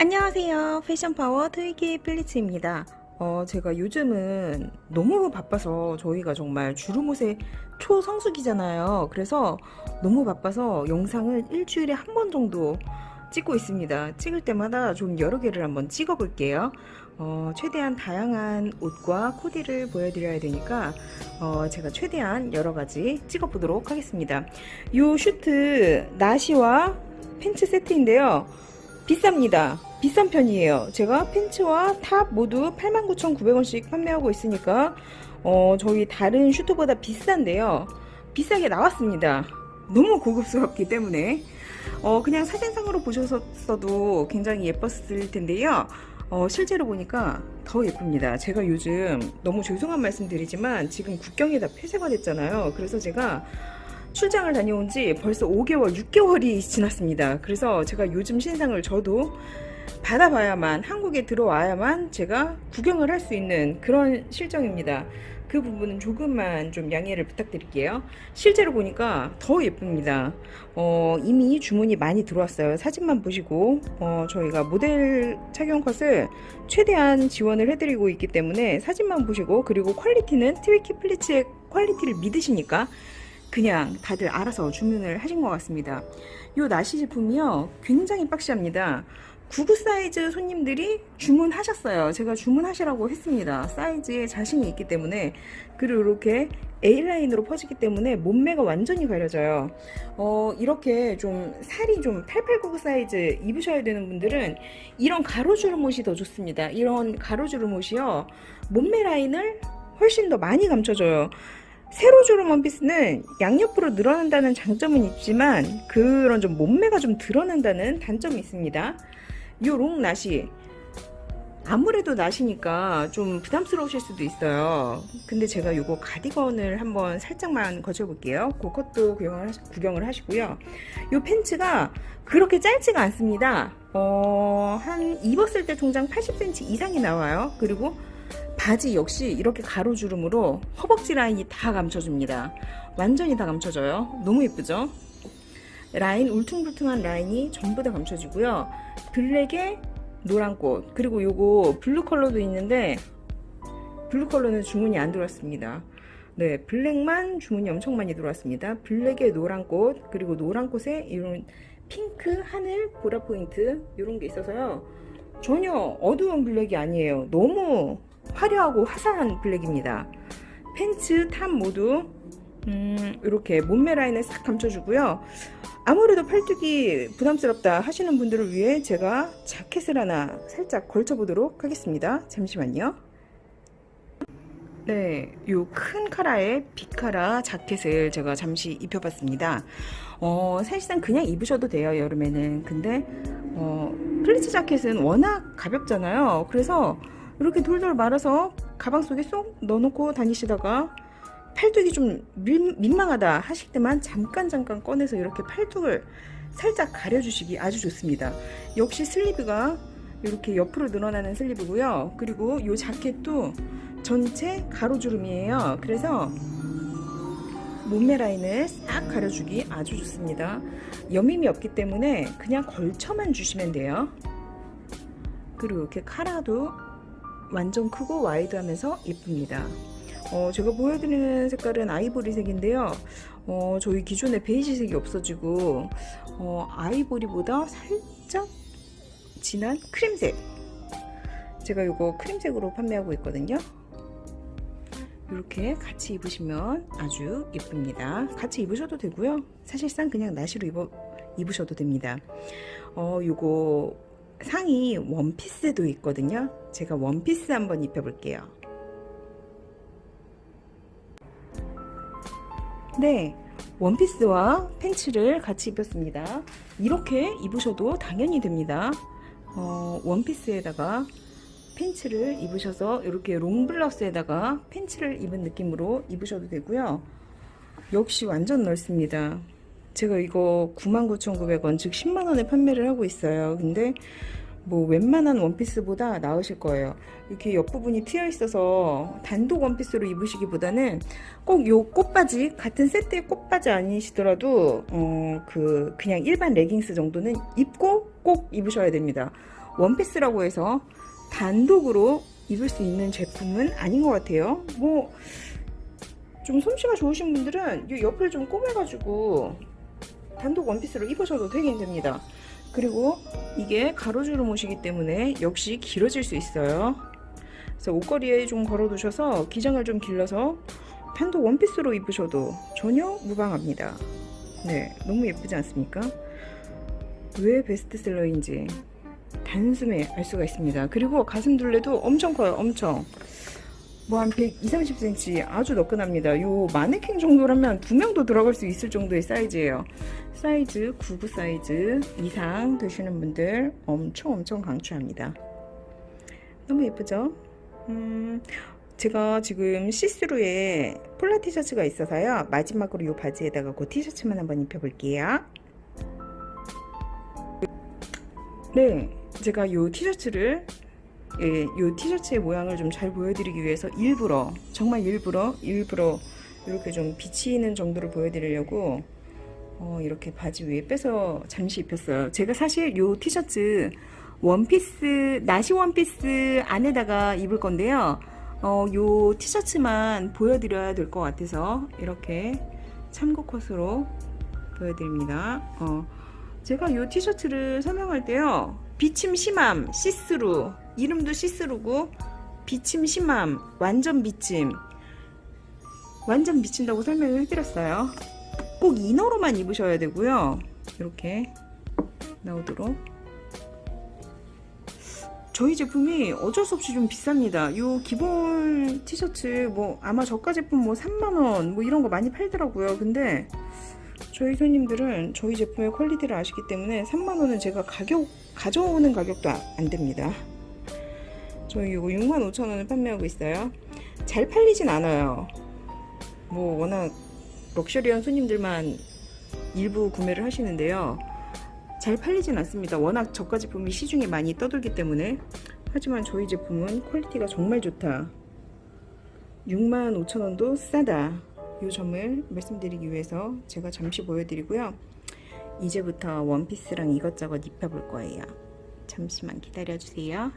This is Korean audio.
안녕하세요. 패션파워 트위기 플리츠입니다. 어, 제가 요즘은 너무 바빠서 저희가 정말 주름 옷의 초성수기잖아요. 그래서 너무 바빠서 영상을 일주일에 한 번 정도 찍고 있습니다. 찍을 때마다 좀 여러 개를 한번 찍어 볼게요. 어, 최대한 다양한 옷과 코디를 보여드려야 되니까 어, 제가 최대한 여러 가지 찍어 보도록 하겠습니다. 요 슈트 나시와 팬츠 세트인데요. 비쌉니다. 비싼 편이에요. 제가 팬츠와 탑 모두 89,900원씩 판매하고 있으니까 어, 저희 다른 슈트보다 비싼데요. 비싸게 나왔습니다. 너무 고급스럽기 때문에 어, 그냥 사진상으로 보셨어도 굉장히 예뻤을 텐데요. 어, 실제로 보니까 더 예쁩니다. 제가 요즘 너무 죄송한 말씀 드리지만 지금 국경이 다 폐쇄가 됐잖아요. 그래서 제가 출장을 다녀온 지 벌써 5개월, 6개월이 지났습니다. 그래서 제가 요즘 신상을 저도 받아봐야만, 한국에 들어와야만 제가 구경을 할 수 있는 그런 실정입니다. 그 부분은 조금만 좀 양해를 부탁드릴게요. 실제로 보니까 더 예쁩니다. 어, 이미 주문이 많이 들어왔어요. 사진만 보시고, 어, 저희가 모델 착용 컷을 최대한 지원을 해드리고 있기 때문에 사진만 보시고, 그리고 퀄리티는 트위키 플리츠의 퀄리티를 믿으시니까 그냥 다들 알아서 주문을 하신 것 같습니다. 이 나시 제품이요. 굉장히 박시합니다. 99 사이즈 손님들이 주문하셨어요. 제가 주문하시라고 했습니다. 사이즈에 자신이 있기 때문에 그리고 이렇게 A라인으로 퍼지기 때문에 몸매가 완전히 가려져요. 어, 이렇게 좀 살이 좀 8899 사이즈 입으셔야 되는 분들은 이런 가로주름 옷이 더 좋습니다. 이런 가로주름 옷이요. 몸매 라인을 훨씬 더 많이 감춰줘요. 세로 주름 원피스는 양옆으로 늘어난다는 장점은 있지만 그런 좀 몸매가 좀 드러난다는 단점이 있습니다. 요롱 나시 아무래도 나시니까 좀 부담스러우실 수도 있어요. 근데 제가 요거 가디건을 한번 살짝만 거쳐볼게요. 그 컷도 구경을, 하시, 구경을 하시고요. 요 팬츠가 그렇게 짧지가 않습니다. 어, 한 입었을 때 통장 80cm 이상이 나와요. 그리고 바지 역시 이렇게 가로주름으로 허벅지 라인이 다 감춰줍니다. 완전히 다 감춰져요. 너무 예쁘죠? 라인 울퉁불퉁한 라인이 전부 다 감춰지고요. 블랙에 노란 꽃 그리고 요거 블루 컬러도 있는데 블루 컬러는 주문이 안 들어왔습니다. 네, 블랙만 주문이 엄청 많이 들어왔습니다. 블랙에 노란 꽃 그리고 노란 꽃에 이런 핑크 하늘 보라 포인트 이런 게 있어서요. 전혀 어두운 블랙이 아니에요. 너무 화려하고 화사한 블랙입니다. 팬츠, 탑 모두 음, 이렇게 몸매 라인을 싹 감춰주고요. 아무래도 팔뚝이 부담스럽다 하시는 분들을 위해 제가 자켓을 하나 살짝 걸쳐보도록 하겠습니다. 잠시만요. 네, 요 큰 카라의 빅카라 자켓을 제가 잠시 입혀봤습니다. 어, 사실상 그냥 입으셔도 돼요, 여름에는. 근데, 어, 플리츠 자켓은 워낙 가볍잖아요. 그래서 이렇게 돌돌 말아서 가방 속에 쏙 넣어놓고 다니시다가 팔뚝이 좀 민, 민망하다 하실 때만 잠깐 잠깐 꺼내서 이렇게 팔뚝을 살짝 가려주시기 아주 좋습니다. 역시 슬리브가 이렇게 옆으로 늘어나는 슬리브고요. 그리고 이 자켓도 전체 가로주름이에요. 그래서 몸매 라인을 싹 가려주기 아주 좋습니다. 여밈이 없기 때문에 그냥 걸쳐만 주시면 돼요. 그리고 이렇게 카라도 완전 크고 와이드하면서 예쁩니다. 어, 제가 보여드리는 색깔은 아이보리색인데요. 어, 저희 기존에 베이지색이 없어지고 어, 아이보리보다 살짝 진한 크림색. 제가 이거 크림색으로 판매하고 있거든요. 이렇게 같이 입으시면 아주 예쁩니다. 같이 입으셔도 되고요. 사실상 그냥 나시로 입어, 입으셔도 됩니다. 어, 요거 상의 원피스도 있거든요. 제가 원피스 한번 입혀볼게요. 네, 원피스와 팬츠를 같이 입혔습니다. 이렇게 입으셔도 당연히 됩니다. 어, 원피스에다가 팬츠를 입으셔서 이렇게 롱블라우스에다가 팬츠를 입은 느낌으로 입으셔도 되고요. 역시 완전 넓습니다. 제가 이거 99,900원, 즉 10만원에 판매를 하고 있어요. 근데 뭐 웬만한 원피스보다 나으실 거예요. 이렇게 옆부분이 트여 있어서 단독 원피스로 입으시기보다는 꼭 요 꽃바지 같은 세트의 꽃바지 아니시더라도 어 그 그냥 일반 레깅스 정도는 입고 꼭 입으셔야 됩니다. 원피스라고 해서 단독으로 입을 수 있는 제품은 아닌 것 같아요. 뭐 좀 솜씨가 좋으신 분들은 이 옆을 좀 꼬매가지고 단독 원피스로 입으셔도 되긴 됩니다. 그리고 이게 가로주름 옷이기 때문에 역시 길어질 수 있어요. 그래서 옷걸이에 좀 걸어두셔서 기장을 좀 길러서 단독 원피스로 입으셔도 전혀 무방합니다. 네, 너무 예쁘지 않습니까? 왜 베스트셀러인지 단숨에 알 수가 있습니다. 그리고 가슴 둘레도 엄청 커요, 엄청. 뭐 한 120, 30cm 아주 너끈합니다. 요 마네킹 정도라면 두 명도 들어갈 수 있을 정도의 사이즈예요. 사이즈 99 사이즈 이상 되시는 분들 엄청 엄청 강추합니다. 너무 예쁘죠? 음, 제가 지금 시스루에 폴라 티셔츠가 있어서요. 마지막으로 이 바지에다가 그 티셔츠만 한번 입혀볼게요. 네, 제가 이 티셔츠를 예, 이 티셔츠의 모양을 좀 잘 보여드리기 위해서 일부러 정말 일부러 일부러 이렇게 좀 비치는 정도로 보여드리려고 어, 이렇게 바지 위에 빼서 잠시 입혔어요. 제가 사실 이 티셔츠 원피스 나시 원피스 안에다가 입을 건데요. 어, 요 티셔츠만 보여드려야 될 것 같아서 이렇게 참고 컷으로 보여드립니다. 어, 제가 요 티셔츠를 설명할 때요. 비침 심함, 시스루. 이름도 시스루고, 비침 심함, 완전 비침. 완전 비친다고 설명을 해드렸어요. 꼭 이너로만 입으셔야 되고요. 이렇게 나오도록. 저희 제품이 어쩔 수 없이 좀 비쌉니다. 요 기본 티셔츠 뭐 아마 저가 제품 뭐 3만 원 뭐 이런 거 많이 팔더라고요. 근데 저희 손님들은 저희 제품의 퀄리티를 아시기 때문에 3만 원은 제가 가격 가져오는 가격도 아- 안 됩니다. 저희 이거 6만 5천 원을 판매하고 있어요. 잘 팔리진 않아요. 뭐 워낙 럭셔리한 손님들만 일부 구매를 하시는데요. 잘 팔리진 않습니다. 워낙 저가 제품이 시중에 많이 떠돌기 때문에. 하지만 저희 제품은 퀄리티가 정말 좋다. 6만 5천 원도 싸다. 이 점을 말씀드리기 위해서 제가 잠시 보여드리고요. 이제부터 원피스랑 이것저것 입혀볼 거예요. 잠시만 기다려주세요.